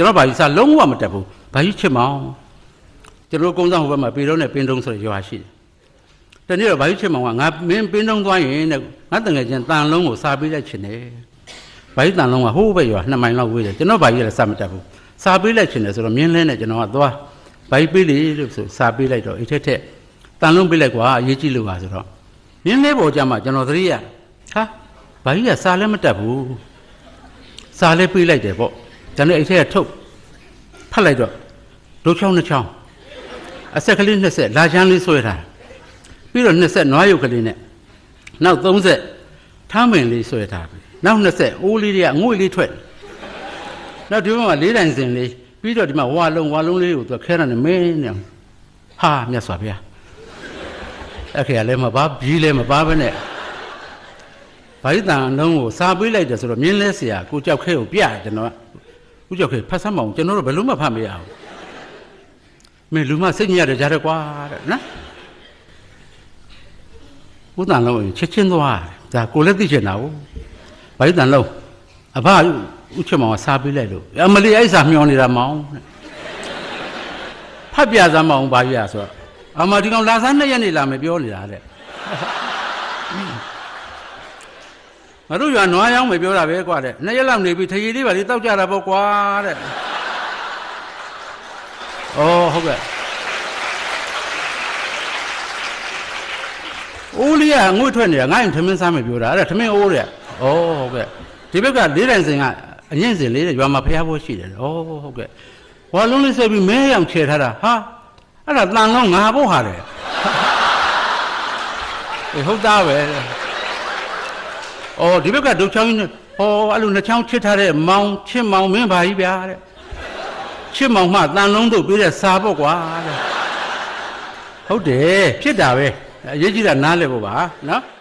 ကျွန်တော်ဘာကြီးစားလုံးဝမတက်ဘူးဘာကြီးချစ်မောင်ကျွန်တော်ကုန်းဆောင်ဟိုဘက်မှာပေတော့နဲ့ပင်တုံးဆိုရရွာရှိတယ်တနေ့တော့ဘာကြီးချစ်မောင်ကငါမင်းပင်တုံးသွားရင်တဲ့ငါတငယ်ချင်းတန်လုံးကိုစားပေးလိုက်ချင်တယ်ဘာကြီးတန်လုံးကဟိုးဘက်ရွာနှစ်မိုင်လောက်ဝေးတယ်ကျွန်တော်ဘာကြီးလည်းစားမတက်ဘူးစားပေးလိုက်ချင်တယ်ဆိုတော့မြင်းလဲနဲ့ကျွန်တော်ကသွားဘာကြီးပေးလေလို့ဆိုစားပေးလိုက်တော့အိတ်ထက်ထက်တန်လုံးပေးလိုက်ကွာအရေးကြီးလို့ပါဆိုတော့မြင်းလဲပေါ်ကြမှာကျွန်တော်သတိရဟာဘာကြီးကစားလည်းမတက်ဘူးစာလေးပေးလိုက်တယ်ပေါ့ ဒါနဲ့အိတ်ထဲကထုတ်ဖတ်လိုက်တော့ဒုချောင်းနှစ်ချောင်းအဆက်ကလေး20လာချမ်းလေးဆွဲထားပြီးတော့20နွားရုပ်ကလေးနဲ့နောက်30ထမ်းပင်လေးဆွဲထားပြီနောက်20အိုးလေးတွေကငွေလေးထွက်နောက်ဒီဘက်မှာလေးတိုင်စင်လေးပြီးတော့ဒီမှာဝါလုံးဝါလုံးလေးကိုသူခဲရနေမင်းနဲ့ဟာမြတ်စွာဘုရားအဲ့ခေကလည်းမပါပြီးလည်းမပါပဲနဲ့ဗိုက်တန်အလုံးကိုစားပေးလိုက်တယ်ဆိုတော့မြင်းလဲဆရာကိုကြောက်ခဲကိုပြတယ်ကျွန်တော်က ကိုကြောက်ခဲဖတ်ဆမ်းမအောင်ကျွန်တော်တို့ဘယ်လို့မှဖတ်မရဘူးမင်းလူမစိတ်ညစ်ရတယ်ကြားတယ်ကွာတဲ့နော်ဦးတန်လုံးကိုချက်ချင်းသွားတယ်ဒါကိုလည်းသိချင်တာဟုတ်ဗိုက်တန်လုံးအဘဥချက်မောင်ကစားပေးလိုက်လို့အမလီအဲ့စာမျောနေတာမောင်တဲ့ဖတ်ပြစမ်းမအောင်ဘာပြရဆိုတော့အမဒီကောင်လာစားနှစ်ရက်နေလာမယ်ပြောနေတာတဲ့ ငါတို့ရွာနွားရောင်းမယ်ပြောတာပဲကွာတဲ့နှစ်ရက်လောက်နေပြီထရီလေးပါလေးတောက်ကြတာပေါ့ကွာတဲ့ဩဟုတ်ကဲ့အိုးလေးကငွေထွက်နေတာငါ့ရင်ထမင်းစားမယ်ပြောတာအဲ့ဒါထမင်းအိုးတဲ့ဩဟုတ်ကဲ့ဒီဘက်ကလေးတိုင်စင်ကအရင်စင်လေးတဲ့ရွာမှာဖျားဖို့ရှိတယ်ဩဟုတ်ကဲ့ဟောလုံးလေးဆက်ပြီးမဲရောင်ခြေထားတာဟာအဲ့ဒါတန်လုံးငါဖို့ဟာတယ်အေးဟုတ်သားပဲ တဲ့။အော်ဒီဘက်ကဒုတ်ချောင်းကြီးနဲ့ဟောအဲ့လိုနှချောင်းချစ်ထားတဲ့မောင်ချစ်မောင်မင်းပါကြီးဗျာတဲ့။ချစ်မောင်မှတန်လုံးတို့ပေးတဲ့စာပေါ့ကွာတဲ့။ဟုတ်တယ်ဖြစ်တာပဲ။အရေးကြီးတာနားလဲဖို့ပါနော်။